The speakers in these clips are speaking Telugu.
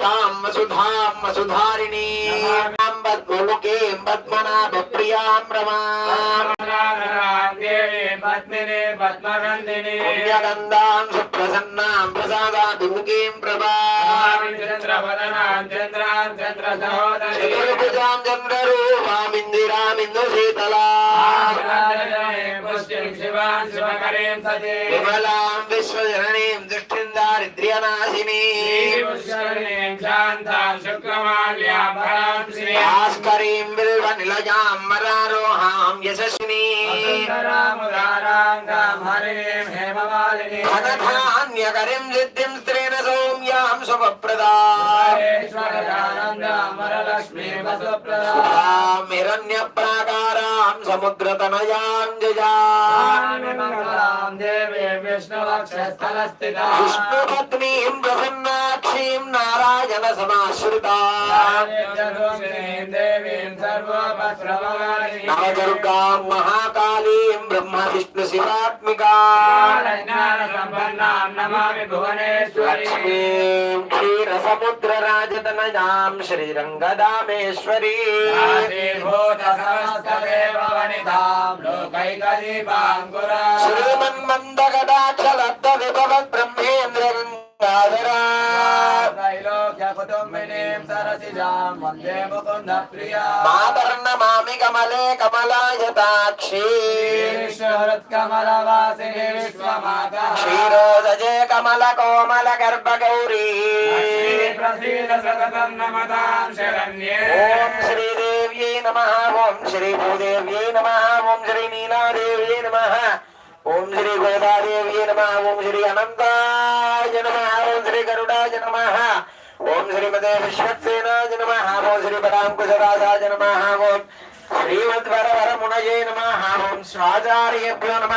తాం వసుధాం వసుధారిణీం పద్మముఖీం పద్మనాభప్రియాం రమాం దేవి పద్మిని పద్మగంధిని పుణ్యగంధాం సుప్రసన్నాం ప్రసాదాభిముఖీం ప్రభాం చంద్రవదనాం చంద్రాం చంద్ర సహోదరి చతుర్భుజాం చంద్రరూపామిందిరామిందు శీతలా శివాన్ శివకరీం సతీ విమలాం విశ్వజననీం దృష్టిం దారిద్ర్యనాశినీ శాంతాం శుక్రమాల్యాం భరాం శ్రీ భాస్కరీం బిల్వ నిలయాం మరారోహాం యశస్వినీ ముదారాంగాం హరిణీం హేమమాలిని ధనధాన్యకరిం సిద్ధిం స్త్రీణ సౌమ్యాం శుభప్రదా వరలక్ష్మీ వసుప్రదా హిరణ్య ప్రాకారాం సముద్రతనయాం జయా మంగళాం దేవి విష్ణువక్షస్థలస్థితా విష్ణుపత్నీం ప్రసన్నాక్షీం నారాయణ సమాశ్రితా దేవీం సర్వోపస్రవగారిణి నవదుర్గాం మహాకాళీం బ్రహ్మ విష్ణు శివాత్మికా గరీబాంగురా శ్రీమన్మంద గడాక్షలబ్ద విభవత్ బ్రహ్మేంద్రగంగాధరా కుటుంబినీం సరసిజాం కమలే కమలాయతాక్షీ కమల కోమల గర్భ గౌరీ శ్రీదేవ్యై నమః ఓం శ్రీ భూదేవ్యై నమః. ఓం శ్రీ నీలాదేవ్యై నమ. ఓం శ్రీ గోదాదేవి నమ. ఓం శ్రీ అనంతాయ నమ. ఓం శ్రీ గరుడాయ నమ. ఓం శ్రీమదే విశ్వక్సేనాయ నమ. ఓం శ్రీ పదాంకుశరాజాయ నమ. ఓం శ్రీమద్వరవరమునయే నమ. ఓం స్వాచార్యభ్యో నమ.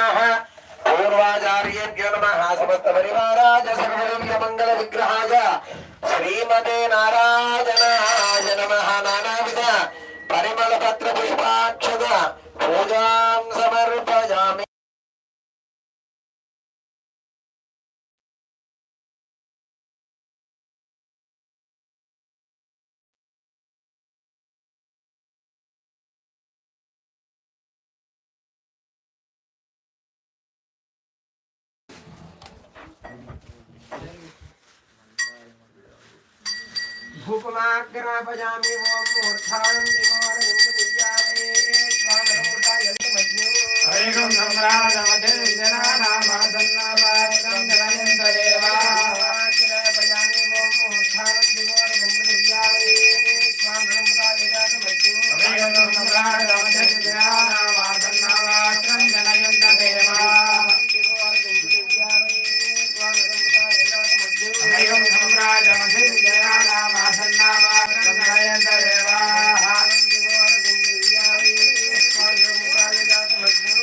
పూర్వాచార్యేభ్యో నమ. సమస్త పరివారాజ సర్వదివ్య మంగళ విగ్రహాయ శ్రీమతే నారాయణాయ నమ. నానావిధ పరిమళ పత్ర పుష్పాక్షద పూజాం సమర్పయామి భూపమాగ్రాపయామి ఓం మూర్ధానం వేణు సంరాజమదే జన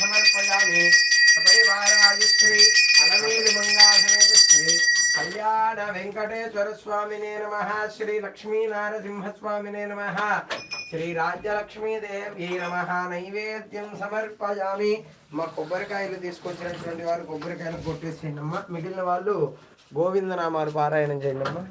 సమర్పయామి పరివారాయ శ్రీ మంగాసమేత శ్రీ కళ్యాణ వెంకటేశ్వర స్వామినే నమ. శ్రీ లక్ష్మీ నమ. శ్రీ రాజ్యలక్ష్మీదేవి నమ. నైవేద్యం సమర్పయామి. మా కొబ్బరికాయలు తీసుకొచ్చినటువంటి వారు కొబ్బరికాయలు కొట్టేసేయండి అమ్మ. మిగిలిన వాళ్ళు గోవిందనామాలు పారాయణం చేయండి అమ్మా.